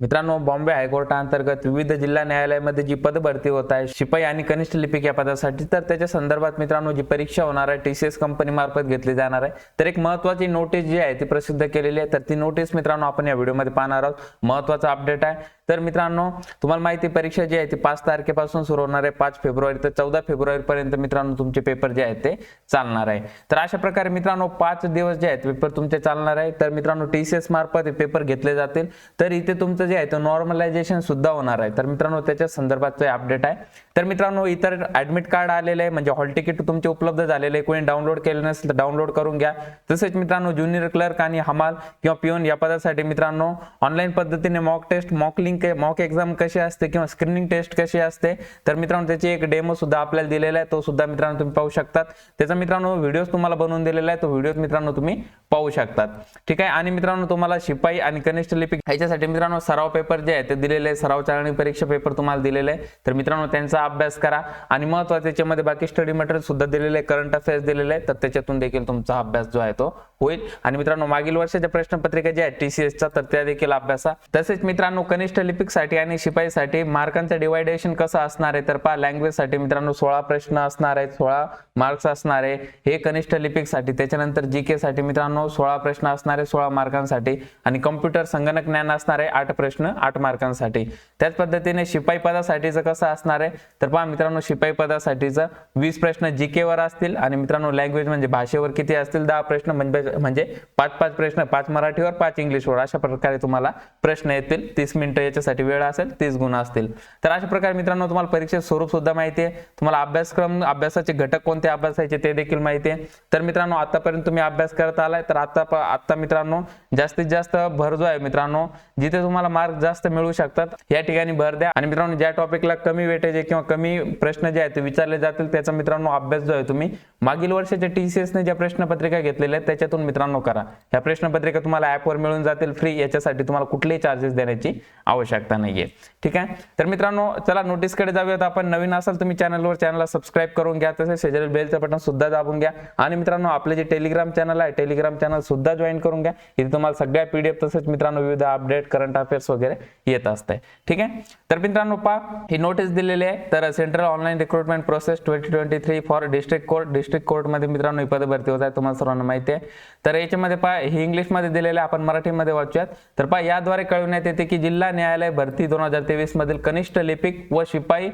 मित्रांनो बॉम्बे हायकोर्टाअंतर्गत विविध जिल्हा न्यायालयामध्ये जी पद भरती होत आहे शिपाई आणि कनिष्ठ लिपिक या पदासाठी तर त्याच्या संदर्भात मित्रांनो जी परीक्षा होणार आहे टी सी एस कंपनी मार्फत घेतली जाणार आहे. तर एक महत्वाची नोटीस जी आहे ती प्रसिद्ध केलेली आहे. तर ती नोटीस मित्रांनो आपण या व्हिडिओमध्ये पाहणार आहोत. महत्त्वाचा अपडेट आहे. तर मित्रांनो तुम्हाला माहिती परीक्षा जी आहे ती पाच तारखेपासून सुरू होणार आहे पाच फेब्रुवारी तर चौदा फेब्रुवारी पर्यंत मित्रांनो तुमचे पेपर जे आहेत ते चालणार आहे. तर अशा प्रकारे मित्रांनो पाच दिवस जे आहेत पेपर तुमचे चालणार आहे. तर मित्रांनो टी सी एस मार्फत पेपर घेतले जातील. तर इथे तुमचं जे आहे ते नॉर्मलायझेशन सुद्धा होणार आहे. तर मित्रांनो त्याच्या संदर्भात अपडेट आहे. तर मित्रांनो इतर ऍडमिट कार्ड आलेले आहे म्हणजे हॉल तिकीट तुमचे उपलब्ध झालेले आहे. कोणी डाउनलोड केले नसेल तर डाउनलोड करून घ्या. तसेच मित्रांनो ज्युनियर क्लर्क आणि हमाल किंवा पिओन या पदासाठी मित्रांनो ऑनलाईन पद्धतीने mock test mock link mock exam कशी असते किंवा स्क्रीनिंग टेस्ट कशी असते तर मित्रांनो त्याची एक डेमो सुद्धा आपल्याला दिलेला आहे. तो सुद्धा मित्रांनो तुम्ही पाहू शकतात. त्याचा मित्रांनो व्हिडिओ तुम्हाला बनवून दिलेला आहे. तो व्हिडिओ मित्रांनो तुम्ही पाहू शकतात. ठीक आहे? आणि मित्रांनो तुम्हाला शिपाई आणि कनिष्ठ लिपिक ह्याच्यासाठी मित्रांनो सराव पेपर जे आहे ते दिलेले आहे. सराव चाळणी परीक्षा पेपर तुम्हाला दिलेले आहे. तर मित्रांनो त्यांचा अभ्यास करा. आणि महत्त्वाचे त्याच्यामध्ये बाकी स्टडी मटेरियल सुद्धा दिलेले आहे. करंट अफेअर्स दिलेले आहे. तर त्याच्यातून देखील तुमचा अभ्यास जो आहे तो होईल. आणि मित्रांनो मागील वर्षाच्या प्रश्नपत्रिका ज्या आहेत एसच्या तर त्या देखील अभ्यासा. तसेच मित्रांनो कनिष्ठ लिपिकसाठी आणि शिपाईसाठी मार्कांचं डिवायडेशन कसं असणार आहे तर पहा लँग्वेजसाठी मित्रांनो सोळा प्रश्न असणार आहेत सोळा मार्क्स असणार आहे. हे कनिष्ठ लिपिकसाठी त्याच्यानंतर जी के साठी मित्रांनो सोळा प्रश्न असणार आहे सोळा मार्कांसाठी आणि कम्प्युटर संगणक ज्ञान असणार आहे आठ प्रश्न आठ मार्कांसाठी त्याच पद्धतीने शिपाई पदासाठीचं कसं असणार आहे तर पहा मित्रांनो शिपाई पदासाठीचं वीस प्रश्न जी के वर असतील. आणि मित्रांनो लँग्वेज म्हणजे भाषेवर किती असतील दहा प्रश्न म्हणजे म्हणजे पाच पाच प्रश्न पाच मराठीवर पाच इंग्लिशवर अशा प्रकारे तुम्हाला प्रश्न येतील. तीस मिनिटं याच्यासाठी वेळ असेल तीस गुण असतील. तर अशा प्रकारे मित्रांनो तुम्हाला परीक्षेचं स्वरूप सुद्धा माहिती आहे. तुम्हाला अभ्यासक्रम अभ्यासाचे घटक कोणते अभ्यासायचे ते देखील माहिती आहे. तर मित्रांनो आतापर्यंत तुम्ही अभ्यास करत आलाय तर आता आता मित्रांनो जास्तीत जास्त भर जो आहे मित्रांनो जिथे तुम्हाला मार्क जास्त मिळू शकतात या ठिकाणी भर द्या. आणि मित्रांनो ज्या टॉपिकला कमी वेटेज आहे किंवा कमी प्रश्न जे आहेत ते विचारले जातील त्याचा मित्रांनो अभ्यास जो आहे तुम्ही मागील वर्षाच्या एस ने ज्या प्रश्नपत्रिका घेतलेल्या आहेत त्याच्यातून मित्रांनो करा. ह्या प्रश्नपत्रिका तुम्हाला ऍपवर मिळून जातील फ्री याच्यासाठी तुम्हाला कुठलेही चार्जेस देण्याची आवश्यकता नाहीये. ठीक आहे? तर मित्रांनो चला नोटीसकडे जाऊयात. आपण नवीन असाल तुम्ही चॅनलवर चॅनलला सबस्क्राईब करून घ्या. तसेच शेजारी बेलचं बटन सुद्धा दाबून घ्या. आणि मित्रांनो आपले जे टेलिग्राम चॅनल आहे टेलिग्राम चॅनल सुद्धा जॉईन करून घ्या. इथे तुम्हाला सगळ्या पीडीएफ तसेच मित्रांनो विविध अपडेट करंट अफेअर्स वगैरे येत असते. ठीक आहे? तर मित्रांनो पहा ही नोटीस दिलेली आहे. तर central online recruitment process twenty twenty three for district court district कोर्टमध्ये मित्रांनो ही पद भरती होत आहे. तुम्हाला सर्वांना माहिती आहे. तर याच्यामध्ये पहा ही इंग्लिशमध्ये दिलेलं आहे आपण मराठीमध्ये वाचूयात. तर पहा याद्वारे कळविण्यात येते की जिल्हा न्यायालय भरती दोन हजार तेवीस मधील कनिष्ठ लिपिक व शिपाई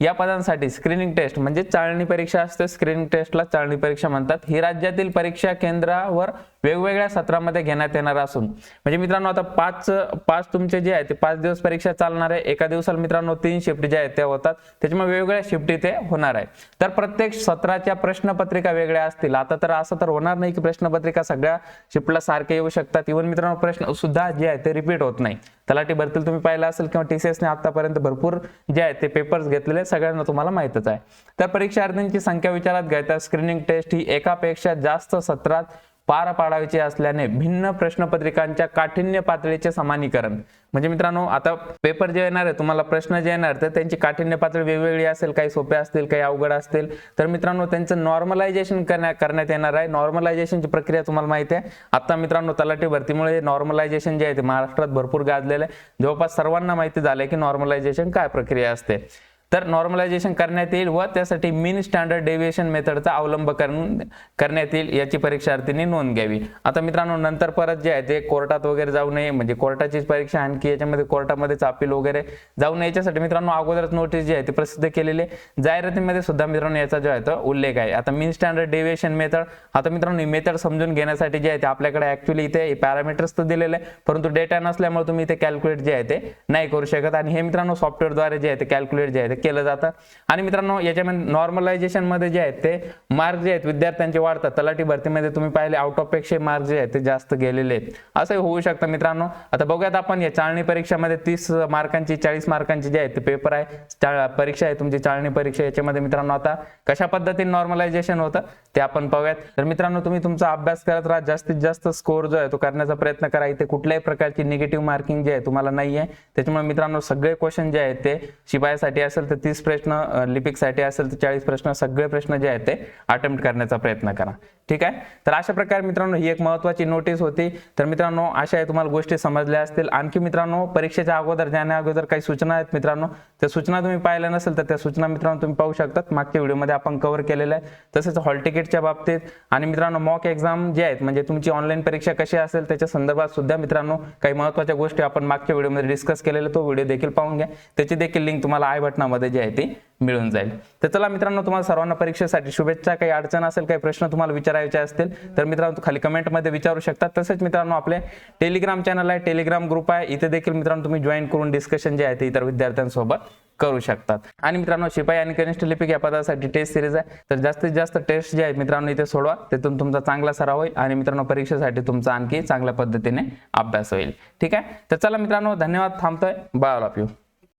या पदांसाठी स्क्रीनिंग टेस्ट म्हणजे चाळणी परीक्षा असते. स्क्रीनिंग टेस्टला चाळणी परीक्षा म्हणतात. ही राज्यातील परीक्षा केंद्रावर वेगवेगळ्या सत्रामध्ये घेण्यात येणार असून म्हणजे मित्रांनो आता पाच पाच तुमचे जे आहे ते पाच दिवस परीक्षा चालणार आहे. एका दिवसाला मित्रांनो तीन शिफ्ट ज्या आहेत त्या होतात. त्याच्यामुळे वेगवेगळ्या शिफ्ट इथे होणार आहे. तर प्रत्येक सत्राच्या प्रश्नपत्रिका वेगळ्या असतील. आता तर असं तर होणार नाही की प्रश्नपत्रिका सगळ्या शिफ्टला सारखे येऊ शकतात. इव्हन मित्रांनो प्रश्न सुद्धा जे आहे ते रिपीट होत नाही. तलाठी भरतील तुम्ही पाहिलं असेल किंवा TCS ने आतापर्यंत भरपूर जे आहेत ते पेपर्स घेतलेले सगळ्यांना तुम्हाला माहितच आहे. तर परीक्षार्थींची संख्या विचारात घ्यायचा स्क्रीनिंग टेस्ट ही एकापेक्षा जास्त सत्रात पार पाडायचे असल्याने भिन्न प्रश्नपत्रिकांच्या काठिण्य पातळीचे समानीकरण. म्हणजे मित्रांनो आता पेपर जे येणार आहे तुम्हाला प्रश्न जे येणार तर त्यांची काठिण्य पातळी वेगवेगळी असेल काही सोपे असतील काही अवघड असतील. तर मित्रांनो त्यांचं नॉर्मलायझेशन करण्यात करण्यात येणार आहे. नॉर्मलायझेशनची प्रक्रिया तुम्हाला माहिती आहे. आता मित्रांनो तलाठी भरतीमुळे नॉर्मलायझेशन जे आहे ते महाराष्ट्रात भरपूर गाजलेलं आहे. जवळपास सर्वांना माहिती झालंय की नॉर्मलायझेशन काय प्रक्रिया असते. तर नॉर्मलायझेशन करण्यात येईल व त्यासाठी मीन स्टँडर्ड डेव्हिएशन मेथडचा अवलंब करून करण्यात येईल याची परीक्षार्थींनी नोंद घ्यावी. आता मित्रांनो नंतर परत जे आहे ते कोर्टात वगैरे जाऊ नये म्हणजे कोर्टाचीच परीक्षा आणखी याच्यामध्ये कोर्टामध्येच अपील वगैरे जाऊ नये. याच्यासाठी मित्रांनो अगोदरच नोटीस जी आहे ती प्रसिद्ध केलेली आहे जाहिरातीमध्ये सुद्धा मित्रांनो याचा जो आहे तो उल्लेख आहे. आता मीन स्टँडर्ड डेव्हिएशन मेथड आता मित्रांनो मेथड समजून घेण्यासाठी जे आहे ते आपल्याकडे ऍक्च्युली इथे पॅरामीटर्स तर दिलेले आहे परंतु डेटा नसल्यामुळे तुम्ही इथे कॅल्क्युलेट जे आहे ते नाही करू शकत. आणि हे मित्रांनो सॉफ्टवेअरद्वारे जे आहे ते कॅल्क्युलेट जे आहे ते केलं जातं. आणि मित्रांनो याच्यामध्ये नॉर्मलायझेशनमध्ये जे आहेत ते मार्क जे आहेत विद्यार्थ्यांचे वाढतात. तलाठी भरतीमध्ये तुम्ही पाहिले आउट ऑफपेक्षा मार्क जे आहेत ते जास्त गेलेले आहेत. असं होऊ शकतं मित्रांनो. आता बघूयात आपण या चाळणी परीक्षामध्ये तीस मार्कांची चाळीस मार्कांची जे आहेत ते पेपर आहे. परीक्षा आहे तुमची चाळणी परीक्षा याच्यामध्ये मित्रांनो आता कशा पद्धतीने नॉर्मलायझेशन होतं ते आपण पाहूयात. तर मित्रांनो तुम्ही तुमचा अभ्यास करत राहा. जास्तीत जास्त स्कोर जो आहे तो करण्याचा प्रयत्न करा. इथे कुठल्याही प्रकारची निगेटिव्ह मार्किंग जे आहे तुम्हाला नाही आहे त्याच्यामुळे मित्रांनो सगळे क्वेश्चन जे आहेत ते शिपायासाठी असेल तर तीस प्रश्न लिपिकसाठी असेल तर चाळीस प्रश्न सगळे प्रश्न जे आहेत ते अटेम्प्ट करण्याचा प्रयत्न करा. ठीक आहे? तर अशा प्रकारे मित्रांनो ही एक महत्वाची नोटीस होती. तर मित्रांनो अशा आहे तुम्हाला गोष्टी समजल्या असतील. आणखी मित्रांनो परीक्षेच्या अगोदर जाण्या अगोदर काही सूचना आहेत मित्रांनो त्या सूचना तुम्ही पाहिल्या नसेल तर त्या सूचना मित्रांनो तुम्ही पाहू शकतात. मागच्या व्हिडिओमध्ये आपण कव्हर केलेलं आहे. तसेच हॉल तिकीटच्या बाबतीत आणि मित्रांनो मॉक एक्झाम जे आहेत म्हणजे तुमची ऑनलाईन परीक्षा कशी असेल त्याच्या संदर्भात सुद्धा मित्रांनो काही महत्त्वाच्या गोष्टी आपण मागच्या व्हिडिओमध्ये डिस्कस केलेल्या तो व्हिडिओ देखील पाहून घ्या. त्याची देखील लिंक तुम्हाला आय बटनामध्ये जी आहे ते मिळून जाईल. तर चला मित्रांनो तुम्हाला सर्वांना परीक्षेसाठी शुभेच्छा काही अडचण असेल काही प्रश्न तुम्हाला विचारायचे असतील तर मित्रांनो खाली कमेंटमध्ये विचारू शकता. तसेच मित्रांनो आपले टेलिग्राम चॅनल आहे टेलिग्राम ग्रुप आहे. इथे देखील मित्रांनो तुम्ही जॉईन करून डिस्कशन जे आहे ते इतर विद्यार्थ्यांसोबत करू शकतात. आणि मित्रांनो शिपाई आणि कनिष्ठ लिपिक या पदासाठी टेस्ट सिरीज आहे. तर जास्तीत जास्त टेस्ट जे आहेत मित्रांनो इथे सोडवा. तिथून तुमचा चांगला सराव होईल आणि मित्रांनो परीक्षेसाठी तुमचा आणखी चांगल्या पद्धतीने अभ्यास होईल. ठीक आहे? तर चला मित्रांनो धन्यवाद. थांबतोय. Bye all of you